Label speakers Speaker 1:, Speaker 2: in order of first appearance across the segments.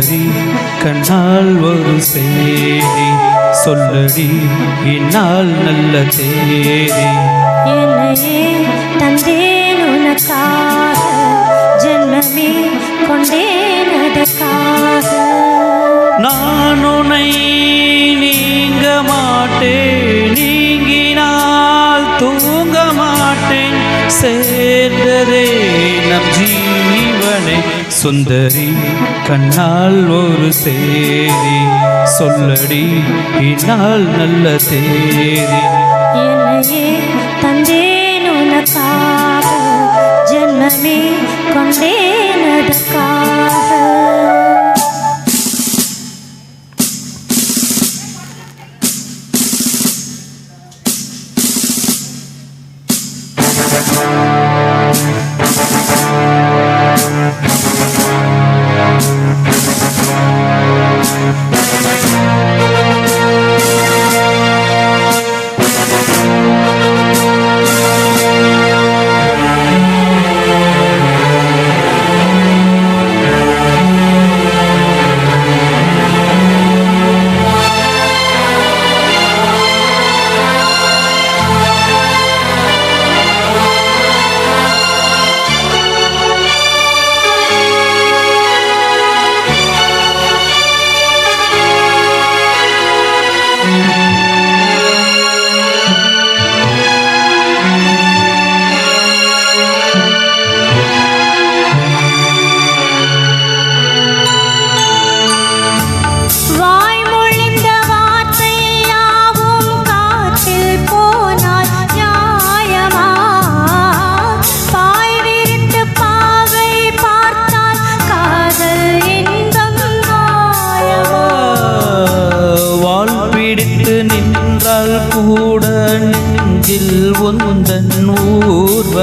Speaker 1: சுந்தரி கண்ணால் ஒரு சேரி சொல்லடி இந்நாள் நல்ல தேதி.
Speaker 2: என்னையே தந்தேன் உனக்காக ஜென்மமே கொண்டேன் அதற்காக.
Speaker 1: நான் உன்னை நீங்க மாட்டேன் நீங்கினால் தூங்க மாட்டேன் சேர்ந்ததே சுந்தரி கண்ணால் ஒரு சேரி. சொல்லடி இந்நாள் நல்ல தேரி
Speaker 2: என்னையே தந்தேன் உனக்காக ஜென்மமே கொண்டேன் அதற்காக.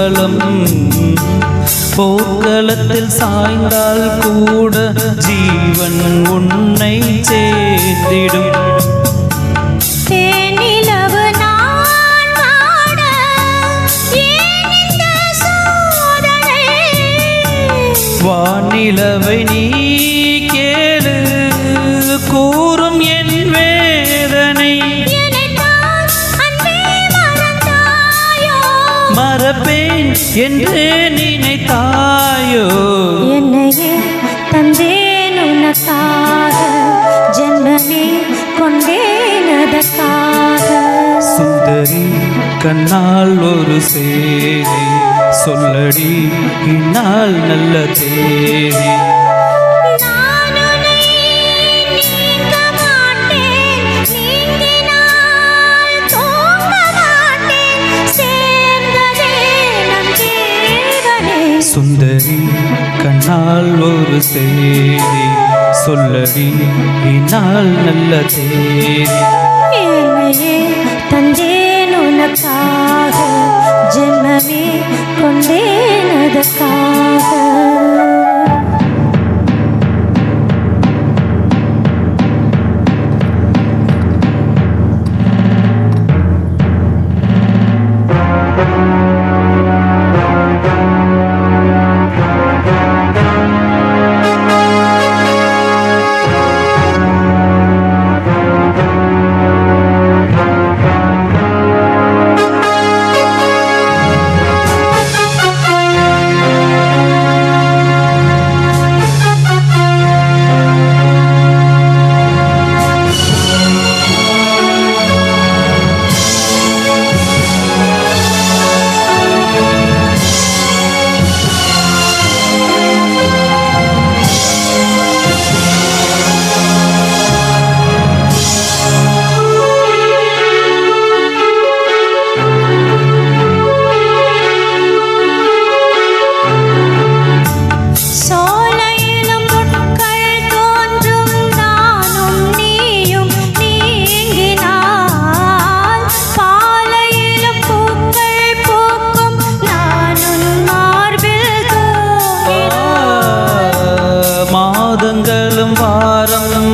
Speaker 1: ஊர்வலம் போர்க்களத்தில் சாய்ந்தால் கூட ஜீவன் உன்னை
Speaker 2: சோதனை.
Speaker 1: வானிலவை நீ கேளு கூறும் மறப்பேன் என்று நினைத்தாயோ?
Speaker 2: என்னையே தந்தேன் உனக்காக ஜென்மமே கொண்டேன் அதற்காக.
Speaker 1: சுந்தரி கண்ணால் ஒரு சேதி சொல்லடி இந்நாள் நல்ல தேதி கண்ணால் ஒரு செய்தி சொல்லடி இந்நாள் நல்ல தேதி.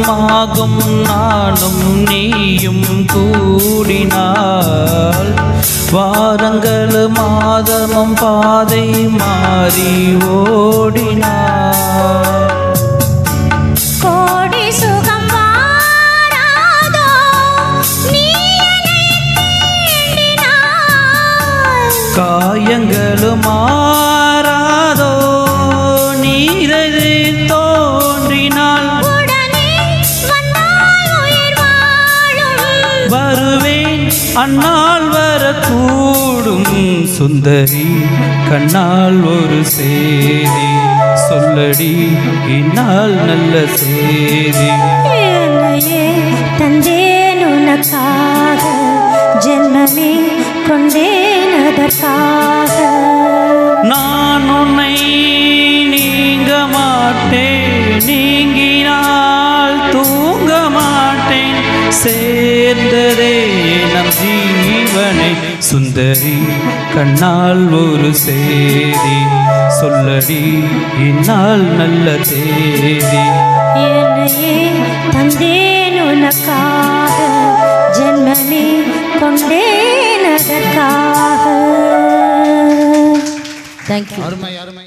Speaker 1: ஆகும் நானும் நீயும் கூடினால். வாரங்கள் மாதமும் பாதை மாறி ஓடினார் அந்நாள் வரக்கூடும் சுந்தரி கண்ணால் ஒரு செய்தி சொல்லடி இந்நாள் நல்ல செய்தி
Speaker 2: தந்தேன் உனக்காக ஜென்மமே கொண்டேன் அதற்காக.
Speaker 1: நான் உன்னை நீங்க மாட்டேன் நீங்கினால் தூங்க மாட்டேன். சேர்ந்ததே ஜீவனை சுந்தரி கண்ணால் ஒரு செய்தி சொல்லடி இந்நாள் நல்ல தேதி.
Speaker 2: என்னையே தந்தேன் உனக்காக ஜென்மமே கொண்டேன் அதற்காக. தேங்க்யூ
Speaker 3: அருமை அருமை.